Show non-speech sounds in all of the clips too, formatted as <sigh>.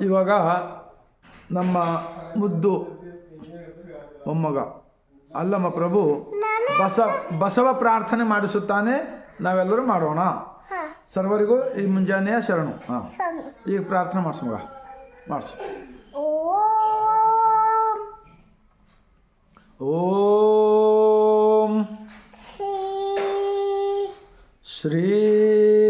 ಇವಾಗ ನಮ್ಮ ಮುದ್ದು ಮೊಮ್ಮಗ ಅಲ್ಲಮ್ಮ ಪ್ರಭು ಬಸ ಬಸವ ಪ್ರಾರ್ಥನೆ ಮಾಡಿಸುತ್ತಾನೆ. ನಾವೆಲ್ಲರೂ ಮಾಡೋಣ. ಸರ್ವರಿಗೂ ಈ ಮುಂಜಾನೆಯ ಶರಣು. ಹಾಂ. ಈಗ ಪ್ರಾರ್ಥನೆ ಮಾಡಿಸು ಮಗ. ಮಾಡಿಸು. ಓಂ. ಓಂ. ಶ್ರೀ.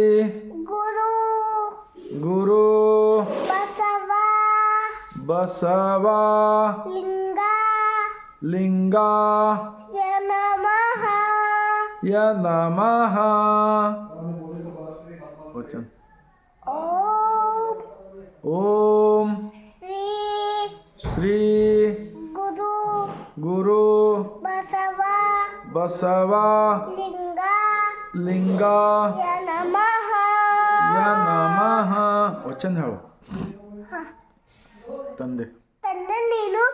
बसवा। लिंगा। लिंगा। य नमः। य नमः। वचन। ओम। ओम। श्री। श्री। गुरु। गुरु। बसवा। बसवा। लिंगा। लिंगा। य नमः। य नमः। वचन है ತಂದೆ. ತಂದೆ ನೀನು?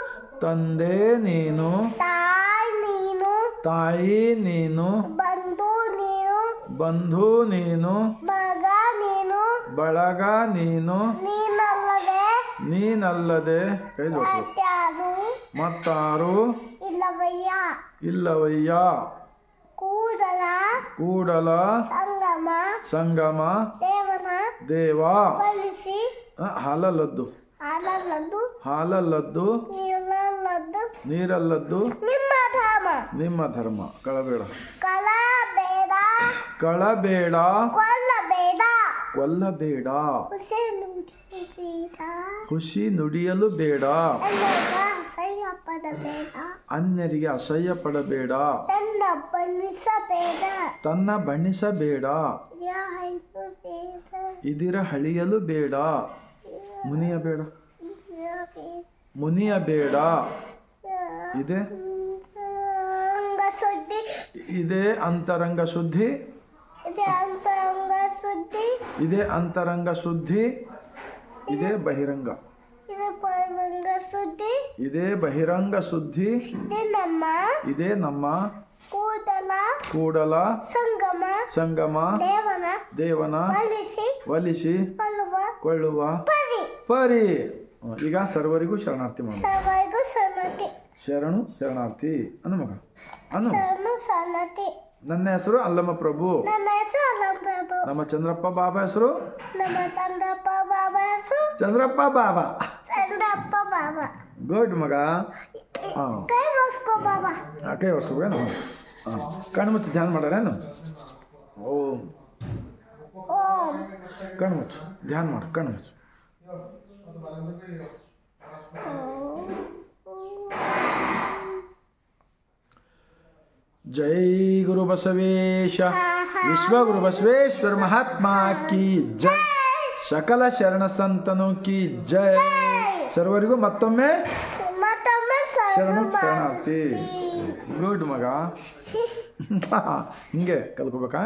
ತಂದೆ ನೀನು. ತಾಯಿ ನೀನು? ತಾಯಿ ನೀನು. ಬಂಧು ನೀನು? ಬಂಧು ನೀನು. ಬಳಗ ನೀನು? ಬಳಗ ನೀನು. ನೀನಲ್ಲದೆ? ನೀನಲ್ಲದೆ. ಕೈ ಜೋಡಿಸು. ಮತ್ಯಾರು ಮತ್ತಾರು. ಇಲ್ಲವಯ್ಯ? ಇಲ್ಲವಯ್ಯ. ಕೂಡಲ? ಕೂಡಲ. ಸಂಗಮ? ಸಂಗಮ. ದೇವನ? ದೇವ. ಹಲಲದ್ದು. ಹಾಲಲ್ಲದ್ದು? ನೀರಲ್ಲದ್ದು? ನಿಮ್ಮ ಧರ್ಮ. ಕಳಬೇಡ. ಕಳಬೇಡ. ಕಳಬೇಡ. ಕೊಲ್ಲಬೇಡ. ಕೊಲ್ಲಬೇಡ. ಖುಷಿ ನುಡಿಯಲು ಬೇಡ. ಅನ್ಯರಿಗೆ ಅಸಹ್ಯ ಪಡಬೇಡ. ತನ್ನ ಬಣ್ಣಿಸಬೇಡ. ಇದಿರ ಹಳಿಯಲು ಬೇಡ. ಹಳಿಯಲು ಬೇಡ. ಮುನಿಯ ಬೇಡ. ಇದೆ? ಇದೇ ಅಂತರಂಗ ಶುದ್ಧಿ. ಇದೆ ಅಂತರಂಗ ಶುದ್ಧಿ. ಇದೆ ಬಹಿರಂಗ. ಇದೆ ಪರಂಗ ಸುದ್ದಿ ಇದೇ ಬಹಿರಂಗ ಶುದ್ಧಿ. ಇದೆ ನಮ್ಮ. ಇದೇ ನಮ್ಮ. ಕೂದಲ. ಕೂಡಲ. ಸಂಗಮ. ಸಂಗಮ. ದೇವನ. ದೇವನ. ವಲಿಸಿ. ಕೊಳ್ಳುವ ಪರಿ ಈಗ ಸರ್ವರಿಗೂ ಶರಣಾರ್ಥಿ ಮಾಡ ಸನ್ನತಿ ಶರಣು ಶರಣಾರ್ಥಿ. ಅನು ಮಗ. ಅನು ಶರಣು ಸನ್ನತಿ ನನ್ನ ಹೆಸರು ಅಲ್ಲಮ್ಮ ಪ್ರಭು. ನನ್ನ ಹೆಸರು ಪ್ರಭು. ನಮ್ಮ ಚಂದ್ರಪ್ಪ ಬಾಬಾ ಹೆಸರು? ನಮ್ಮ ಚಂದ್ರಪ್ಪ ಬಾಬಾ ಹೆಸರು? ಚಂದ್ರಪ್ಪ ಬಾಬಾ. ಚಂದ್ರಪ್ಪ ಬಾಬಾ. ಗುಡ್ ಮಗ. ಕೈ ಮುಸ್ಕೋ ಬಾಬಾ. ಕೈ ಹಾಂ ಕಣ್ಣು ಮುಚ್ಚಿ ಧ್ಯಾನ ಮಾಡಾರೇನು ಓ. ಓಂ. ಕಣ್ಣು ಮುಚ್ಚು ಧ್ಯಾನ ಮಾಡು ಕಣ್ಣು ಮುಚ್ಚು. ಜೈ ಗುರು ಬಸವೇಶ ವಿಶ್ವ ಗುರು ಬಸವೇಶ್ವರ ಮಹಾತ್ಮ ಕಿ ಜೈ ಸಕಲ ಶರಣ ಸಂತನು ಕಿ ಜೈ ಸರ್ವರಿಗೂ ಮತ್ತೊಮ್ಮೆ ಮತ್ತೊಮ್ಮೆ ಶರಣು ಶರಣ ಶರಣಾರ್ಥಿ ಗುಡ್ ಮಗ <laughs> ಹಿಂಗೆ ಕಲ್ಕೋಬೇಕಾ